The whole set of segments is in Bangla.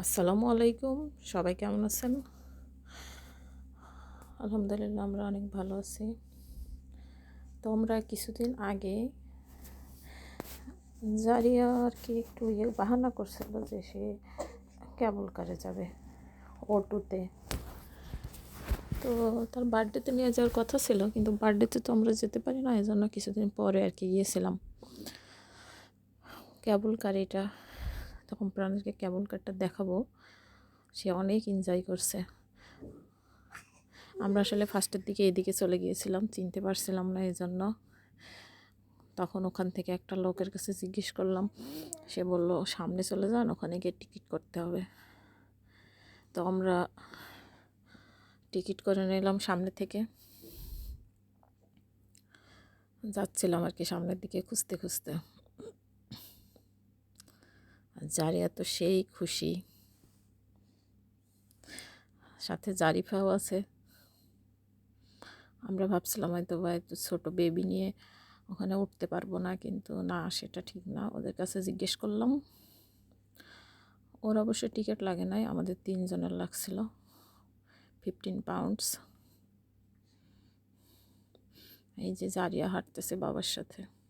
আসসালামু আলাইকুম। সবাই কেমন আছেন? আলহামদুলিল্লাহ, আমরা অনেক ভালো আছি। তো আমরা কিছুদিন আগে জারিয়া আর কি একটু ইয়ে বাহানা করছিল যে সে কেবল কারে যাবে অটোতে তো তার বার্থডেতে নিয়ে যাওয়ার কথা ছিল, কিন্তু বার্থডেতে তো আমরা যেতে পারি না এই জন্য কিছুদিন পরে আর কি গিয়েছিলাম। কেবল কারিটা তখন প্রাণীকে কেবল কারটা দেখাবো, সে অনেক এনজয় করছে। আমরা আসলে ফার্স্টের দিকে এদিকে চলে গিয়েছিলাম, চিনতে পারছিলাম না এই জন্য তখন ওখান থেকে একটা লোকের কাছে জিজ্ঞেস করলাম, সে বলল, সামনে চলে যান, ওখানে গিয়ে টিকিট করতে হবে। তো আমরা টিকিট করে নিলাম সামনে থেকে। যাচ্ছিলাম আর কি সামনের দিকে খুঁজতে খুঁজতে। জারিয়া তো সেই খুশি। সাথে জারিফাও আছে। আমরা ভাবছিলাম হয়তো বা একটু ছোটো বেবি নিয়ে ওখানে উঠতে পারব না, কিন্তু না, সেটা ঠিক না। ওদের কাছে জিজ্ঞেস করলাম। ওর অবশ্য টিকিট লাগে নাই, আমাদের তিনজনের লাগছিল। ফিফটিন পাউন্ডস এই যে জারিয়া হাঁটতেছে বাবার সাথে।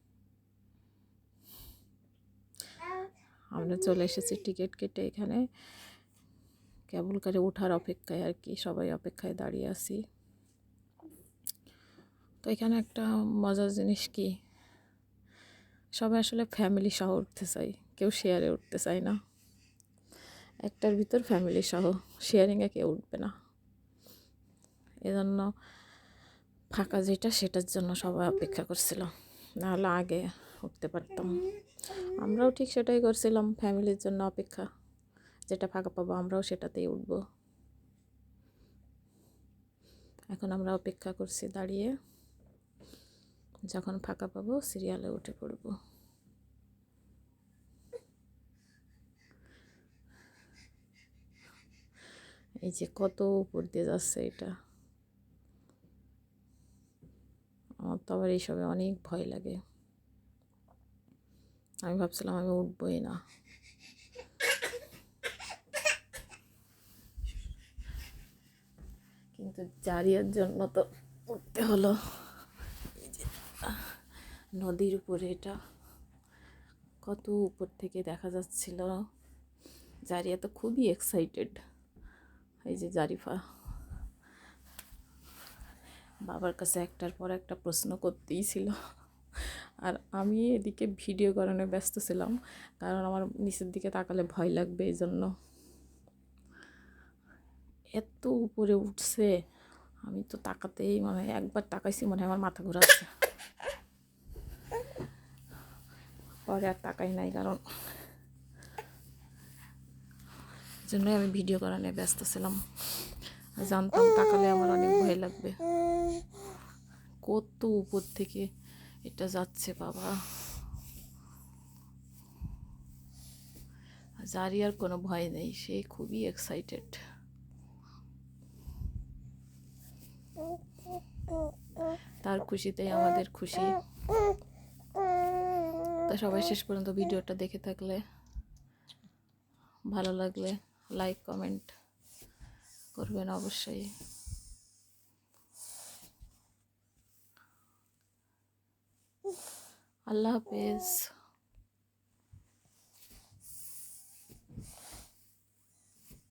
আমরা চলে এসেছি টিকিট কেটে এখানে। কেবল করে ওঠার অপেক্ষায় আর কি, সবাই অপেক্ষায় দাঁড়িয়ে আছি। তো এখানে একটা মজার জিনিস কি, সবাই আসলে ফ্যামিলি সহ উঠতে চাই কেউ শেয়ারে উঠতে চায় না। একটার ভিতর ফ্যামিলি সহ শেয়ারিংয়ে কেউ উঠবে না। এজন্য ফাঁকা যেটা, সেটার জন্য সবাই অপেক্ষা করছিল। নাহলে আগে উঠতে পারতাম। আমরাও ঠিক সেটাই করছিলাম, ফ্যামিলির জন্য অপেক্ষা। যেটা ফাঁকা পাবো আমরাও সেটাতেই উঠব। এখন আমরা অপেক্ষা করছি দাঁড়িয়ে। যখন ফাঁকা পাবো সিরিয়ালে উঠে পড়ব। এই যে কত উপর দিয়ে যাচ্ছে এটা। আমার তো আবার এইসবে অনেক ভয় লাগে। আমি ভাবছিলাম আমি উঠবই না। কিন্তু জারিয়ার জন্য তো উঠতে হলো। নদীর উপরে এটা কত উপর থেকে দেখা যাচ্ছিল। জারিয়া তো খুবই এক্সাইটেড এই যে জারিফা, বাবার কাছে একটার পর একটা প্রশ্ন করতেই ছিল। আর আমি এদিকে ভিডিও করানো ব্যস্ত ছিলাম, কারণ আমার নিচের দিকে তাকালে ভয় লাগবে এই জন্য এত উপরে উঠছে, আমি তো তাকাতেই মানে একবার তাকাইছি মনে হয় আমার মাথা ঘোরাচ্ছে। পরে আর তাকাই নাই কারণ জন্যই আমি ভিডিও করানো ব্যস্ত ছিলাম। জানতাম তাকালে আমার অনেক ভয় লাগবে। কত উপর থেকে এটা যাচ্ছে, বাবা। জারিয়ার কোনো ভয় নেই, সে খুবই এক্সাইটেড তার খুশিতেই আমাদের খুশি। তো সবাই শেষ পর্যন্ত ভিডিওটা দেখে থাকলে ভালো লাগলে লাইক কমেন্ট করবেন অবশ্যই। আল্লাহ হাফেজ।